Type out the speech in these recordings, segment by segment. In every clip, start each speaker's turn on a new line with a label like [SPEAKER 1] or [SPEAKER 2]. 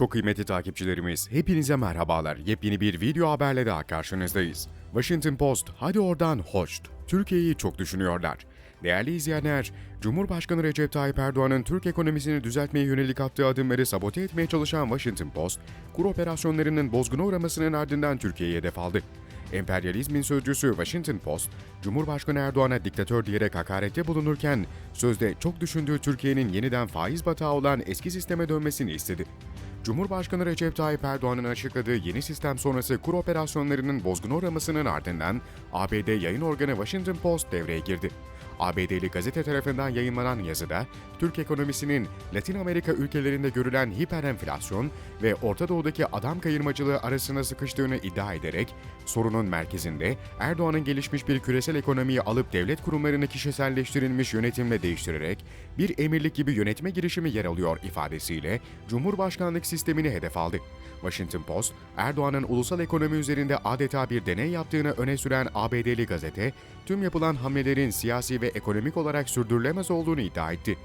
[SPEAKER 1] Çok kıymetli takipçilerimiz, hepinize merhabalar. Yepyeni bir video haberle daha karşınızdayız. Washington Post, hadi oradan hoşt. Türkiye'yi çok düşünüyorlar. Değerli izleyenler, Cumhurbaşkanı Recep Tayyip Erdoğan'ın Türk ekonomisini düzeltmeye yönelik attığı adımları sabote etmeye çalışan Washington Post, kur operasyonlarının bozguna uğramasının ardından Türkiye'ye hedef aldı. Emperyalizmin sözcüsü Washington Post, Cumhurbaşkanı Erdoğan'a diktatör diyerek hakarette bulunurken, sözde çok düşündüğü Türkiye'nin yeniden faiz batağı olan eski sisteme dönmesini istedi. Cumhurbaşkanı Recep Tayyip Erdoğan'ın açıkladığı yeni sistem sonrası kur operasyonlarının bozguna uğramasının ardından ABD yayın organı Washington Post devreye girdi. ABD'li gazete tarafından yayınlanan yazıda, Türk ekonomisinin Latin Amerika ülkelerinde görülen hiperenflasyon ve Orta Doğu'daki adam kayırmacılığı arasına sıkıştığını iddia ederek, sorunun merkezinde Erdoğan'ın gelişmiş bir küresel ekonomiyi alıp devlet kurumlarını kişiselleştirilmiş yönetimle değiştirerek bir emirlik gibi yönetme girişimi yer alıyor ifadesiyle Cumhurbaşkanlık sistemini hedef aldı. Washington Post, Erdoğan'ın ulusal ekonomi üzerinde adeta bir deney yaptığını öne süren ABD'li gazete, tüm yapılan hamlelerin siyasi ve ekonomik olarak sürdürülemez olduğunu iddia etti.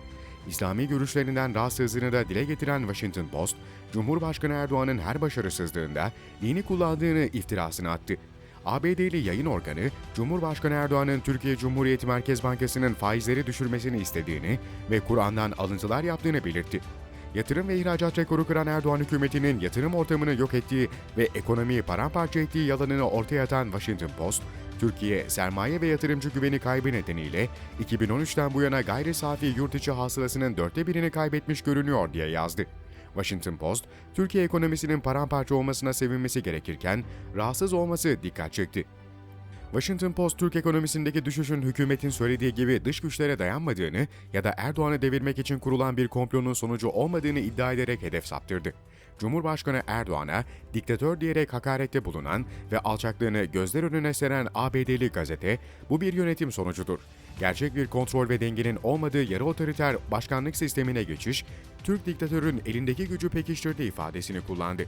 [SPEAKER 1] İslami görüşlerinden rahatsızlığını da dile getiren Washington Post, Cumhurbaşkanı Erdoğan'ın her başarısızlığında dini kullandığını iftirasını attı. ABD'li yayın organı, Cumhurbaşkanı Erdoğan'ın Türkiye Cumhuriyet Merkez Bankası'nın faizleri düşürmesini istediğini ve Kur'an'dan alıntılar yaptığını belirtti. Yatırım ve ihracat rekoru kıran Erdoğan hükümetinin yatırım ortamını yok ettiği ve ekonomiyi paramparça ettiği yalanını ortaya atan Washington Post, Türkiye sermaye ve yatırımcı güveni kaybı nedeniyle 2013'ten bu yana gayri safi yurt içi hasılasının dörtte birini kaybetmiş görünüyor diye yazdı. Washington Post, Türkiye ekonomisinin paramparça olmasına sevinmesi gerekirken rahatsız olması dikkat çekti. Washington Post, Türk ekonomisindeki düşüşün hükümetin söylediği gibi dış güçlere dayanmadığını ya da Erdoğan'ı devirmek için kurulan bir komplonun sonucu olmadığını iddia ederek hedef saptırdı. Cumhurbaşkanı Erdoğan'a diktatör diyerek hakarette bulunan ve alçaklığını gözler önüne seren ABD'li gazete, bu bir yönetim sonucudur. Gerçek bir kontrol ve dengenin olmadığı yarı otoriter başkanlık sistemine geçiş, Türk diktatörün elindeki gücü pekiştirdi ifadesini kullandı.